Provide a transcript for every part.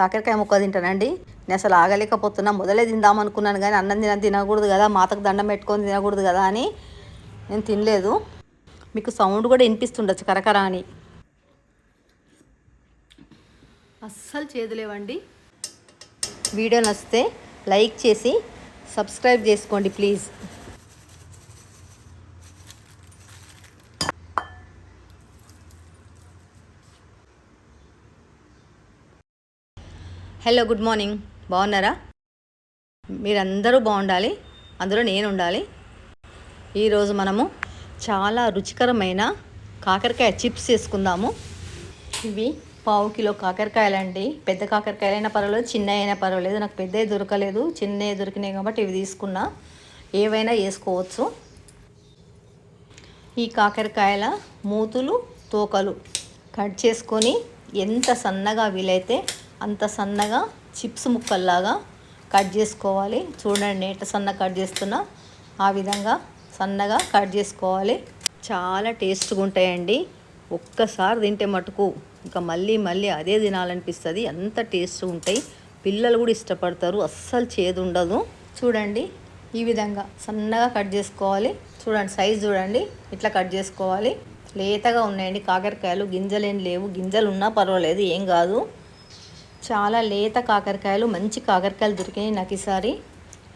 కాకరకాయ ముక్క తింటానండి. నేను అసలు ఆగలేకపోతున్నా. మొదలే తిందాం అనుకున్నాను కానీ అన్నం తిన తినకూడదు కదా మాతకు దండం పెట్టుకొని తినకూడదు కదా అని నేను తినలేదు. మీకు సౌండ్ కూడా వినిపిస్తుండొచ్చు కరకర అని. అస్సలు చేదులేవండి. వీడియో నచ్చితే లైక్ చేసి సబ్స్క్రైబ్ చేసుకోండి ప్లీజ్. Hello good morning. బాగున్నారా? మీరందరూ బాగుండాలి అందులో నేను ఉండాలి ఈరోజు మనము చాలా రుచికరమైన కాకరకాయ చిప్స్ చేసుకుందాము. ఇవి పావు కిలో కాకరకాయలండి. పెద్ద కాకరకాయలైనా పర్వాలేదు చిన్న అయినా పర్వాలేదు. నాకు పెద్దవి దొరకలేదు చిన్నవి దొరికినాయి కాబట్టి ఇవి తీసుకున్నా. ఏవైనా వేసుకోవచ్చు. ఈ కాకరకాయల మూతులు తోకలు కట్ చేసుకొని ఎంత సన్నగా వీలైతే అంత సన్నగా చిప్స్ ముక్కల్లాగా కట్ చేసుకోవాలి. చూడండి ఎట్ట సన్న కట్ చేస్తున్నా. ఆ విధంగా సన్నగా కట్ చేసుకోవాలి. చాలా టేస్ట్గా ఉంటాయండి. ఒక్కసారి తింటే మటుకు ఇంకా మళ్ళీ మళ్ళీ అదే తినాలనిపిస్తుంది. అంత టేస్ట్ ఉంటాయి. పిల్లలు కూడా ఇష్టపడతారు. అస్సలు చేదు ఉండదు. చూడండి ఈ విధంగా సన్నగా కట్ చేసుకోవాలి. చూడండి సైజ్ చూడండి. ఇట్లా కట్ చేసుకోవాలి. లేతగా ఉన్నాయండి కాకరకాయలు. గింజలేం లేవు. గింజలు ఉన్నా పర్వాలేదు. ఏం కాదు. చాలా లేత కాకరకాయలు మంచి కాకరకాయలు దొరికినాయి నాకు ఈసారి.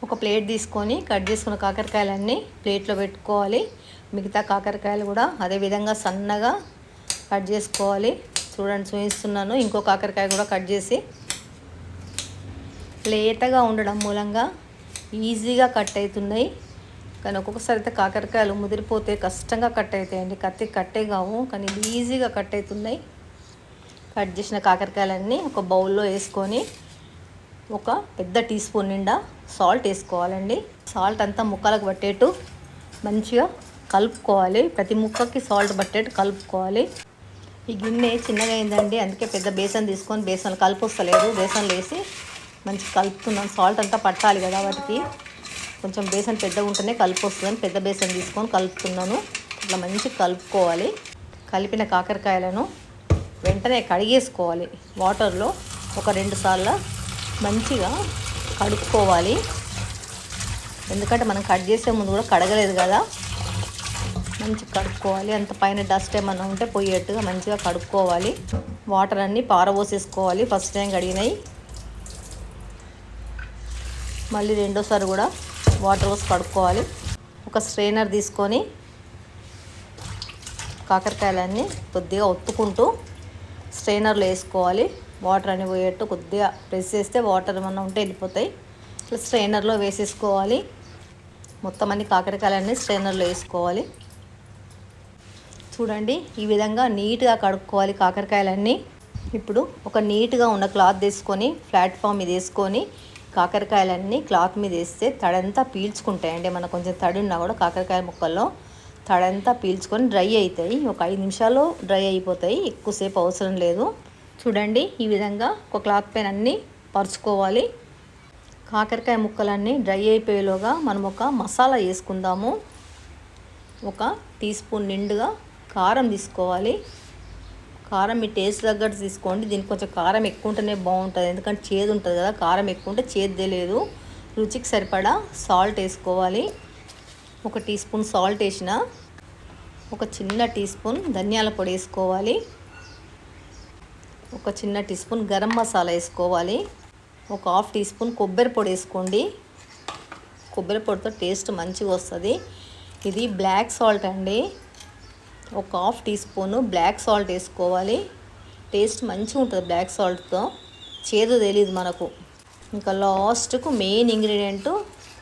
ఒక ప్లేట్ తీసుకొని కట్ చేసుకున్న కాకరకాయలన్నీ ప్లేట్లో పెట్టుకోవాలి. మిగతా కాకరకాయలు కూడా అదే విధంగా సన్నగా కట్ చేసుకోవాలి. చూడండి చూపిస్తున్నాను. ఇంకో కాకరకాయ కూడా కట్ చేసి లేతగా ఉండడం మూలంగా ఈజీగా కట్ అవుతున్నాయి. కానీ ఒక్కొక్కసారి అయితే కాకరకాయలు ముదిరిపోతే కష్టంగా కట్ అవుతాయండి. కత్తి కట్టే కావు కానీ ఈజీగా కట్ అవుతున్నాయి. కట్ చేసిన కాకరకాయలన్నీ ఒక బౌల్లో వేసుకొని ఒక పెద్ద టీ స్పూన్ నిండా సాల్ట్ వేసుకోవాలండి. సాల్ట్ అంతా ముక్కలకు పట్టేట్టు మంచిగా కలుపుకోవాలి. ప్రతి ముక్కకి సాల్ట్ పట్టేట్టు కలుపుకోవాలి. ఈ గిన్నె చిన్నగా అయిందండి. అందుకే పెద్ద బేసన్ తీసుకొని బేసన్ కలుపు వస్తలేదు బేసన్లో వేసి మంచిగా కలుపుతున్నాను సాల్ట్ అంతా పట్టాలి కదా వాటికి. కొంచెం బేసన్ పెద్దగా ఉంటేనే కలుపు వస్తుందని పెద్ద బేసన్ తీసుకొని కలుపుతున్నాను. ఇట్లా మంచిగా కలుపుకోవాలి. కలిపిన కాకరకాయలను వెంటనే కడిగేసుకోవాలి వాటర్లో ఒక రెండు సార్లు మంచిగా కడుక్కోవాలి. ఎందుకంటే మనం కట్ చేసే ముందు కూడా కడగలేదు కదా. మంచిగా కడుక్కోవాలి. అంత పైన డస్ట్ ఏమన్నా ఉంటే పోయేట్టుగా మంచిగా కడుక్కోవాలి. వాటర్ అన్నీ పారబోసేసుకోవాలి. ఫస్ట్ టైం కడిగినాయి మళ్ళీ రెండోసారి కూడా వాటర్ పోసి కడుక్కోవాలి. ఒక స్ట్రైనర్ తీసుకొని కాకరకాయలన్నీ కొద్దిగా ఒత్తుకుంటూ స్ట్రైనర్లో వేసుకోవాలి. వాటర్ అని పోయేట్టు కొద్దిగా ప్రెస్ చేస్తే వాటర్ ఏమన్నా ఉంటే వెళ్ళిపోతాయి. ఇట్లా స్ట్రైనర్లో వేసేసుకోవాలి. మొత్తం అన్ని కాకరకాయలన్నీ స్ట్రైనర్లో వేసుకోవాలి. చూడండి ఈ విధంగా నీట్గా కడుక్కోవాలి కాకరకాయలన్నీ. ఇప్పుడు ఒక నీట్గా ఉన్న క్లాత్ తీసుకొని ప్లాట్ఫామ్ మీద వేసుకొని కాకరకాయలన్నీ క్లాత్ మీద వేస్తే తడంతా పీల్చుకుంటాయండి. మన కొంచెం తడి ఉన్నా కూడా కాకరకాయ ముక్కల్లో. తడంతా పీల్చుకొని డ్రై అవుతాయి. ఒక ఐదు నిమిషాలు డ్రై అయిపోతాయి. ఎక్కువసేపు అవసరం లేదు. చూడండి ఈ విధంగా ఒక క్లాత్ పైన అన్నీ పరుచుకోవాలి. కాకరకాయ ముక్కలన్నీ డ్రై అయిపోయేలోగా మనం ఒక మసాలా వేసుకుందాము. ఒక టీ స్పూన్ నిండుగా కారం తీసుకోవాలి. కారం మీ టేస్ట్ తగ్గట్టు తీసుకోండి. దీనికి కొంచెం కారం ఎక్కువ ఉంటేనే బాగుంటుంది. ఎందుకంటే చేదు ఉంటుంది కదా కారం ఎక్కువ ఉంటే చేదు తెలియదు రుచికి సరిపడా సాల్ట్ వేసుకోవాలి. ఒక టీ స్పూన్ సాల్ట్ వేసిన ఒక చిన్న టీ స్పూన్ ధనియాల పొడి వేసుకోవాలి ఒక చిన్న టీ స్పూన్ గరం మసాలా వేసుకోవాలి ఒక హాఫ్ టీ స్పూన్ కొబ్బరి పొడి వేసుకోండి. కొబ్బరి పొడితో టేస్ట్ మంచిగా వస్తుంది. ఇది బ్లాక్ సాల్ట్ అండి. ఒక half teaspoon black salt వేసుకోవాలి. టేస్ట్ మంచిగా ఉంటుంది బ్లాక్ సాల్ట్తో. చేదు తెలియదు మనకు. ఇంకా లాస్ట్కు మెయిన్ ఇంగ్రీడియంట్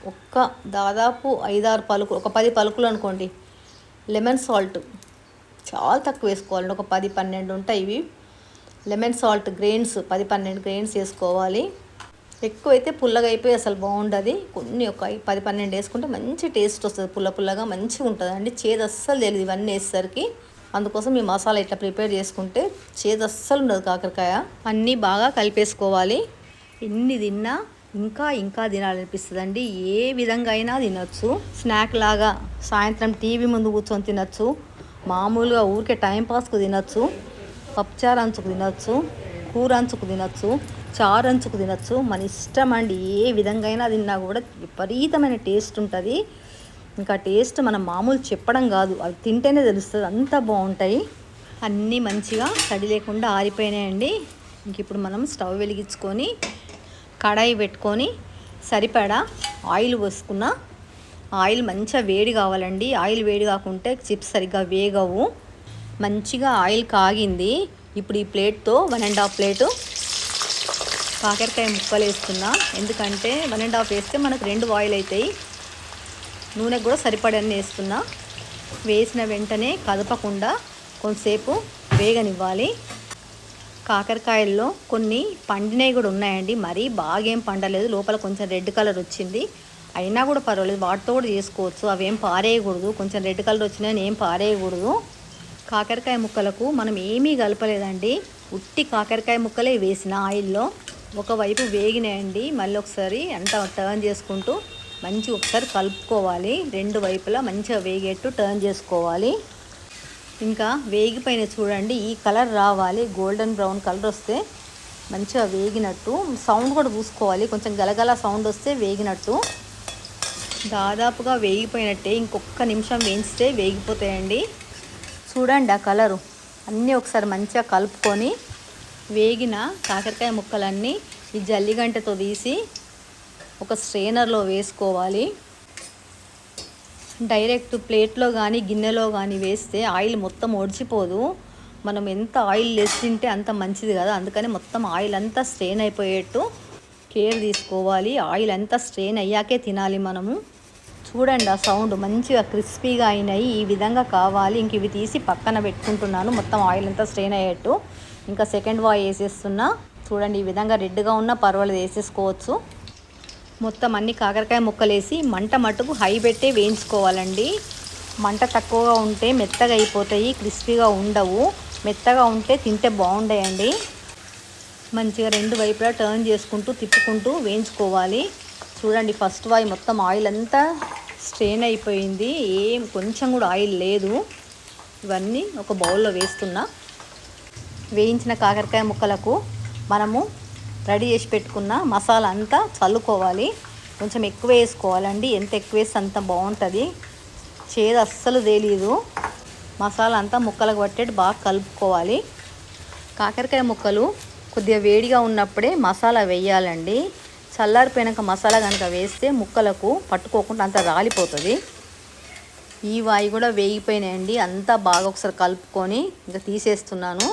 ఒక్క దాదాపు ఐదారు పలుకులు ఒక పది పలుకులు అనుకోండి. లెమన్ సాల్ట్ చాలా తక్కువ వేసుకోవాలండి. ఒక పది పన్నెండు ఉంటాయి ఇవి. లెమన్ సాల్ట్ గ్రెయిన్స్ పది పన్నెండు గ్రెయిన్స్ వేసుకోవాలి. ఎక్కువైతే పుల్లగా అయిపోయి అసలు బాగుండదు. కొన్ని ఒక పది పన్నెండు వేసుకుంటే మంచి టేస్ట్ వస్తుంది. పుల్ల పుల్లగా మంచిగా ఉంటుంది అండి. చేదు అస్సలు తెలియదు ఇవన్నీ వేసేసరికి. అందుకోసం ఈ మసాలా ఇట్లా ప్రిపేర్ చేసుకుంటే చేదు అస్సలు ఉండదు కాకరకాయ. అన్నీ బాగా కలిపేసుకోవాలి. ఎన్ని తిన్నా ఇంకా ఇంకా తినాలనిపిస్తుందండి. ఏ విధంగా అయినా తినచ్చు. స్నాక్ లాగా సాయంత్రం టీవీ ముందు కూర్చొని తినచ్చు. మామూలుగా ఊరికే టైంపాస్కు తినచ్చు. పప్పుచారు అంచుకు తినచ్చు. కూర అంచుకు తినచ్చు. చారంచుకు తినచ్చు. మన ఇష్టం అండి. ఏ విధంగా అయినా తిన్నా కూడా విపరీతమైన టేస్ట్ ఉంటుంది. ఇంకా టేస్ట్ మనం మామూలు చెప్పడం కాదు. అవి తింటేనే తెలుస్తుంది. అంత బాగుంటాయి. అన్నీ మంచిగా తడి లేకుండా ఆరిపోయినాయండి. ఇంక ఇప్పుడు మనం స్టవ్ వెలిగించుకొని కడాయి పెట్టుకొని సరిపడా ఆయిల్ పోసుకున్న. ఆయిల్ మంచిగా వేడి కావాలండి. ఆయిల్ వేడి కాకుంటే చిప్స్ సరిగ్గా వేగవు. మంచిగా ఆయిల్ కాగింది. ఇప్పుడు ఈ ప్లేట్తో వన్ అండ్ హాఫ్ ప్లేటు కాకరకాయ ముక్కలు వేస్తున్నా. ఎందుకంటే వన్ అండ్ హాఫ్ వేస్తే మనకు రెండు ఆయిల్ అవుతాయి నూనె కూడా సరిపడని వేస్తున్నా. వేసిన వెంటనే కదపకుండా కొంతసేపు వేగనివ్వాలి. కాకరకాయల్లో కొన్ని పండినవి కూడా ఉన్నాయండి. మరీ బాగేం పండలేదు. లోపల కొంచెం రెడ్ కలర్ వచ్చింది. అయినా కూడా పర్వాలేదు. వాటితో కూడా చేసుకోవచ్చు. అవేం పారేయకూడదు. కొంచెం రెడ్ కలర్ వచ్చినా ఏం పారేయకూడదు. కాకరకాయ ముక్కలకు మనం ఏమీ కలపలేదండి. ఉట్టి కాకరకాయ ముక్కలే వేసిన ఆయిల్లో ఒకవైపు వేగినాయండి. మళ్ళీ ఒకసారి అంతా టర్న్ చేసుకుంటూ మంచి ఒకసారి కలుపుకోవాలి. రెండు వైపులా మంచిగా వేగేట్టు టర్న్ చేసుకోవాలి. ఇంకా వేగిపోయిన చూడండి. ఈ కలర్ రావాలి. గోల్డెన్ బ్రౌన్ కలర్ వస్తే మంచిగా వేగినట్టు. సౌండ్ కూడా చూసుకోవాలి. కొంచెం గలగల సౌండ్ వస్తే వేగినట్టు. దాదాపుగా వేగిపోయినట్టే. ఇంకొక నిమిషం వేయించితే వేగిపోతాయండి. చూడండి ఆ కలరు. అన్నీ ఒకసారి మంచిగా కలుపుకొని వేగిన కాకరకాయ ముక్కలన్నీ ఈ జల్లిగంటతో తీసి ఒక స్ట్రెయినర్లో వేసుకోవాలి. డైరెక్ట్ ప్లేట్లో కానీ గిన్నెలో కానీ వేస్తే ఆయిల్ మొత్తం ఒడిచిపోదు. మనం ఎంత ఆయిల్ వేసింటే అంత మంచిది కదా. అందుకని మొత్తం ఆయిల్ అంతా స్ట్రెయిన్ అయిపోయేట్టు కేర్ తీసుకోవాలి. ఆయిల్ అంతా స్ట్రెయిన్ అయ్యాకే తినాలి మనము. చూడండి ఆ సౌండ్ మంచిగా క్రిస్పీగా అయినాయి. ఈ విధంగా కావాలి. ఇంక ఇవి తీసి పక్కన పెట్టుకుంటున్నాను. మొత్తం ఆయిల్ అంతా స్ట్రెయిన్ అయ్యేట్టు. ఇంకా సెకండ్ వాయి వేసేస్తున్నా చూడండి ఈ విధంగా రెడ్గా ఉన్న పర్వాలేదు వేసేసుకోవచ్చు. మొత్తం అన్ని కాకరకాయ ముక్కలు వేసి మంట మటుకు హై పెట్టే వేయించుకోవాలండి. మంట తక్కువగా ఉంటే మెత్తగా అయిపోతాయి క్రిస్పీగా ఉండవు. మెత్తగా ఉంటే తింటే బాగుంటాయండి మంచిగా రెండు వైపులా టర్న్ చేసుకుంటూ తిప్పుకుంటూ వేయించుకోవాలి. చూడండి ఫస్ట్ వాయి మొత్తం ఆయిల్ అంతా స్ట్రెయిన్ అయిపోయింది. ఏం కొంచెం కూడా ఆయిల్ లేదు. ఇవన్నీ ఒక బౌల్లో వేస్తున్నా. వేయించిన కాకరకాయ ముక్కలకు మనము రెడీ చేసి పెట్టుకున్న మసాలా అంతా చల్లుకోవాలి. కొంచెం ఎక్కువ వేసుకోవాలండి. ఎంత ఎక్కువ వేస్తే అంత బాగుంటుంది. చేదు అస్సలు తెలియదు మసాలా అంతా ముక్కలకు పట్టేట్టు బాగా కలుపుకోవాలి. కాకరకాయ ముక్కలు కొద్దిగా వేడిగా ఉన్నప్పుడే మసాలా వేయాలండి. చల్లారిపోయినాక మసాలా కనుక వేస్తే ముక్కలకు పట్టుకోకుండా అంత రాలిపోతుంది. ఈ వాయి కూడా వేగిపోయినాయండి. అంతా బాగా ఒకసారి కలుపుకొని ఇంకా తీసేస్తున్నాను.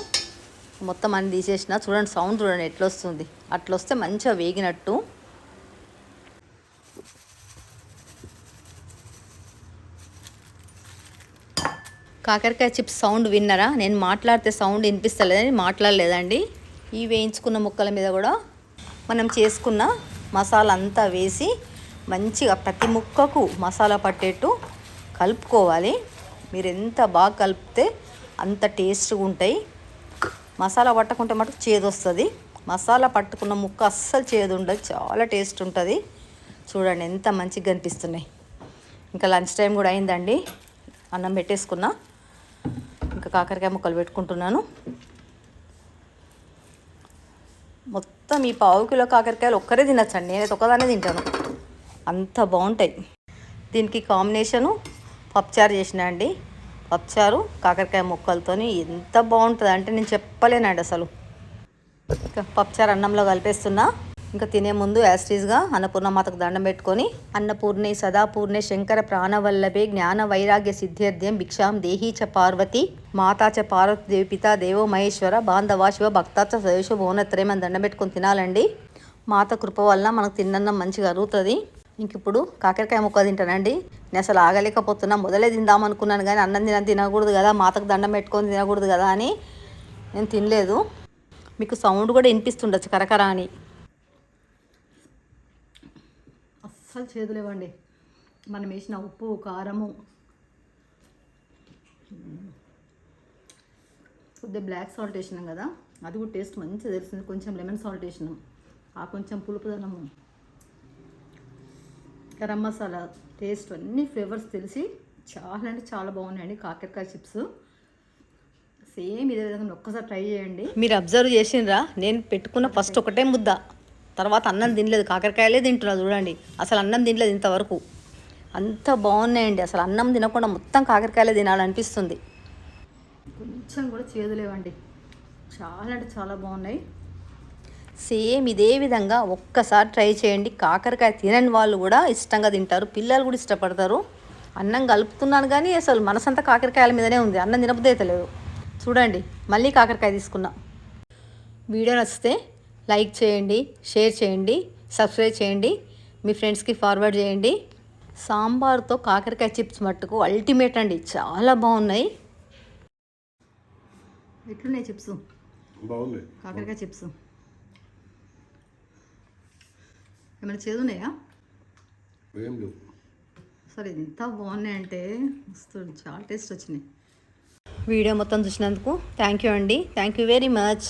మొత్తం అన్ని తీసేసిన చూడండి సౌండ్ చూడండి ఎట్లా వస్తుంది అట్లా వస్తే మంచిగా వేగినట్టు. కాకరకాయ చిప్స్ సౌండ్ విన్నరా? నేను మాట్లాడితే సౌండ్ వినిపిస్తలేదని మాట్లాడలేదండి. ఈ వేయించుకున్న ముక్కల మీద కూడా మనం చేసుకున్న మసాలా అంతా వేసి మంచిగా ప్రతి ముక్కకు మసాలా పట్టేట్టు కలుపుకోవాలి. మీరు ఎంత బాగా కలిపితే అంత టేస్ట్గా ఉంటాయి. మసాలా పట్టకుంటే మటుకు చేదు వస్తుంది మసాలా పట్టుకున్న ముక్క అస్సలు చేదు ఉండదు చాలా టేస్ట్ ఉంటుంది. చూడండి ఎంత మంచిగా కనిపిస్తున్నాయి. ఇంకా లంచ్ టైం కూడా అయిందండి. అన్నం పెట్టేసుకున్నా. ఇంకా కాకరకాయ ముక్కలు పెట్టుకుంటున్నాను. మొత్తం ఈ పావు కిలో కాకరకాయలు ఒక్కరే తినచ్చండి. నేనైతే ఒకదానే తింటాను. అంత బాగుంటాయి. దీనికి కాంబినేషను పప్పుచారు చేసిన అండి. పప్పుచారు కాకరకాయ ముక్కలతోని ఎంత బాగుంటుంది అంటే నేను చెప్పలేనండి అసలు. ఇంకా పప్పుచారు అన్నంలో కలిపేస్తున్నా. ఇంకా తినే ముందు యాస్టీస్గా అన్నపూర్ణమాతకు దండం పెట్టుకొని అన్నపూర్ణే సదాపూర్ణే శంకర ప్రాణవల్లభే జ్ఞాన వైరాగ్య సిద్ధ్యర్థ్యం భిక్షాం దేహీ చ పార్వతి మాతా చ పార్వతి దేవి పితా దేవో మహేశ్వర బాంధవా శివ భక్తాచ సదేశ భువనత్రయం అని దండం పెట్టుకొని తినాలండి. మాత కృప వల్ల మనకు తిన్నన్నం మంచిగా అరుగుతుంది. ఇంక ఇప్పుడు కాకరకాయ ముక్క తింటానండి. నేను అసలు ఆగలేకపోతున్నా. మొదలే తిందాం అనుకున్నాను కానీ అన్నం తిన తినకూడదు కదా మాతకు దండం పెట్టుకొని తినకూడదు కదా అని నేను తినలేదు. మీకు సౌండ్ కూడా వినిపిస్తుండొచ్చు కరకర అని. అస్సలు చేదులేవండి. మనం వేసిన ఉప్పు కారము. కొద్దిగా బ్లాక్ సాల్ట్ వేసినాం కదా అది కూడా టేస్ట్ మంచిగా తెలిసింది. కొంచెం లెమన్ సాల్ట్ వేసినాం. ఆ కొంచెం పులుపుదనము గరం మసాలా టేస్ట్ అన్ని ఫ్లేవర్స్ తెలిసి చాలా అంటే చాలా బాగున్నాయండి. కాకరకాయ చిప్స్ సేమ్ ఇదే విధంగా ఒక్కసారి ట్రై చేయండి. మీరు అబ్జర్వ్ చేసిండ్రా నేను పెట్టుకున్న ఫస్ట్ ఒకటే ముద్ద. తర్వాత అన్నం తినలేదు. కాకరకాయలే తింటున్నా చూడండి. అసలు అన్నం తినలేదు ఇంతవరకు. అంత బాగున్నాయండి. అసలు అన్నం తినకుండా మొత్తం కాకరకాయలే తినాలనిపిస్తుంది. కొంచెం కూడా చేదులేవండి చాలా అంటే చాలా బాగున్నాయి. సేమ్ ఇదే విధంగా ఒక్కసారి ట్రై చేయండి. కాకరకాయ తినని వాళ్ళు కూడా ఇష్టంగా తింటారు. పిల్లలు కూడా ఇష్టపడతారు. అన్నం కలుపుతున్నాను కానీ అసలు మనసంతా కాకరకాయల మీదనే ఉంది. అన్నం తినబుద్ధి అయితే లేదు చూడండి మళ్ళీ కాకరకాయ తీసుకున్నా. వీడియో నచ్చితే లైక్ చేయండి షేర్ చేయండి సబ్స్క్రైబ్ చేయండి మీ ఫ్రెండ్స్కి ఫార్వర్డ్ చేయండి. సాంబార్తో కాకరకాయ చిప్స్ మట్టుకు అల్టిమేట్ అండి. చాలా బాగున్నాయి. ఎట్లున్నాయి చిప్స్? బాగుంది. కాకరకాయ చిప్స్. ఏమైనా చేదున్నాయా? ఏం లేవు. సరే ఎంత బాగున్నాయంటే మస్తు చాలా టేస్ట్ వచ్చినాయి. వీడియో మొత్తం చూసినందుకు థ్యాంక్ యూ అండి. Thank you very much